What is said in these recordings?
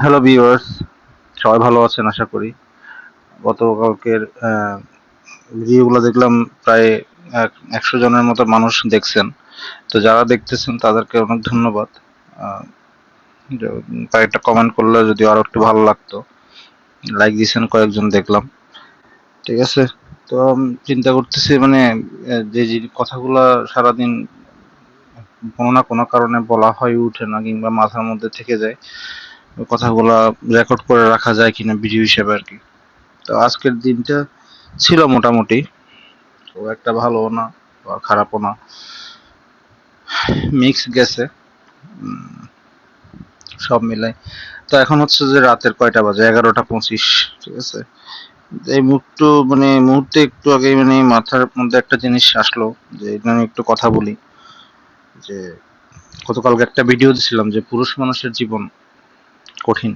Hello viewers সবাই ভালো আছেন, আশা করি। গতকালকের ভিডিওগুলো দেখলাম প্রায় একশো জনের মতো মানুষ দেখছেন। তো যারা দেখতেছেন, তাদেরকে অনেক ধন্যবাদ। কয়েকটা কমেন্ট করলে যদি আরও একটু ভালো লাগতো। লাইক দিয়েছেন কয়েকজন, দেখলাম। ঠিক আছে? তো চিন্তা করতেছি মানে যে যে, কথাগুলো সারাদিন কোনো না কোনো কারণে বলা হয়ে ওঠে না, কিংবা মাথার মধ্যে থেকে যায়। কথাগুলা রেকর্ড করে রাখা যায় কিনা ভিডিও হিসেবে আর কি। তো আজকের দিনটা ছিল মোটামুটি। তো একটা ভালো না খারাপও না। মিক্স গেছে। সব মিলাই। তো এখন হচ্ছে যে রাতের কয়টা বাজে? এগারোটা পঁচিশ, ঠিক আছে? এই মুহূর্ত মানে মুহূর্তে একটু আগে মানে মাথার মধ্যে একটা জিনিস আসলো যে এটা একটু কথা বলি। যে গতকালকে একটা ভিডিও দিছিলাম যে পুরুষ মানুষের জীবন কঠিন।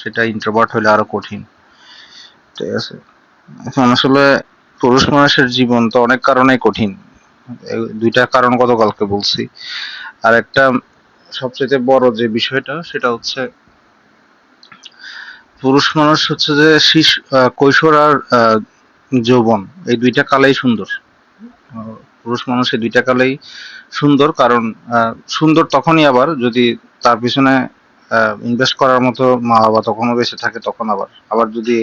সেটা ইন্ট্রোভার্ট হলে আরও কঠিন। ঠিক আছে? এখন আসলে পুরুষ মানুষের জীবন তো অনেক কারণেই কঠিন। দুইটা কারণ গতকালকে বলছি। আর একটা সবচেয়ে বড় যে বিষয়টা, সেটা হচ্ছে পুরুষ মানুষ হচ্ছে যে শিশু কৈশোর আর যৌবন, এই দুইটা কালেই সুন্দর। পুরুষ মানুষ এই দুইটা কালেই সুন্দর, কারণ সুন্দর তখনই আবার যদি তার পিছনে ইনভেস্ট করার মতো মা বাবা তখনও বেঁচে থাকে, তখন আবার। আবার যদি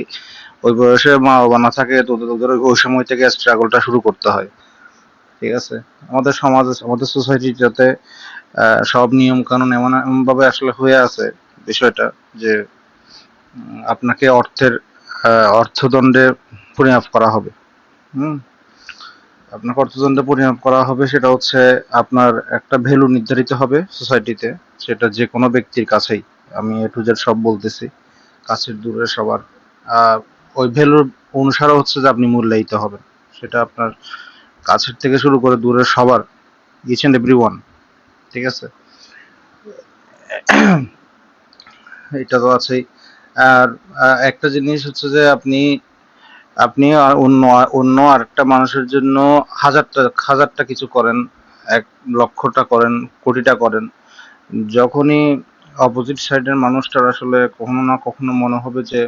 ওই বয়সে মা বাবা না থাকে, তো তোদের ওই সময় থেকে স্ট্রাগলটা শুরু করতে হয়। ঠিক আছে? আমাদের সমাজ, আমাদের সোসাইটিটাতে সব নিয়ম কানুন এমন এমন ভাবে আসলে হয়ে আছে বিষয়টা যে আপনাকে অর্থের অর্থদণ্ডে পরিমাপ করা হবে। হুম? আপনাকে অর্থদণ্ডে পরিমাপ করা হবে সেটা হচ্ছে আপনার একটা ভ্যালু নির্ধারিত হবে সোসাইটিতে, সেটা যে কোনো ব্যক্তির কাছেই। আমি এ টু জেড সব বলতেছি, কাছের দূরের সবার। ওই ভ্যালুর অনুসারে হচ্ছে যে আপনি মূল্যায়িত হবেন। সেটা আপনার কাছের থেকে শুরু করে দূরের সবার ইচ অ্যান্ড এভরি ওয়ান ঠিক আছে? এটা তো আছেই। আর একটা জিনিস হচ্ছে যে আপনি আপনি অন্য অন্য আরেকটা মানুষের জন্য হাজারটা হাজারটা কিছু করেন, এক লক্ষটা করেন, কোটিটা করেন। যখনই অপোজিট সাইডের মানুষটার আসলে কখনো না কখনো মনে হবে যে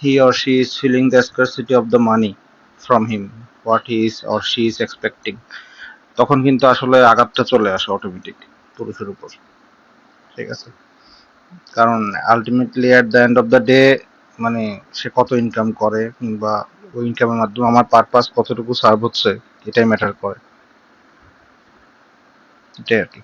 he or she is feeling the scarcity of the money from him what he is or she is expecting তখন কিন্তু আসলে আঘাতটা চলে আসে অটোমেটিক পুরুষের উপর। ঠিক আছে? কারণ ultimately at the end of the day মানে সে কত ইনকাম করে কিংবা ওই ইনকামের মাধ্যমে আমার পারপাস কতটুকু সার্ভ হচ্ছে, এটাই ম্যাটার করে। এটাই আর কি।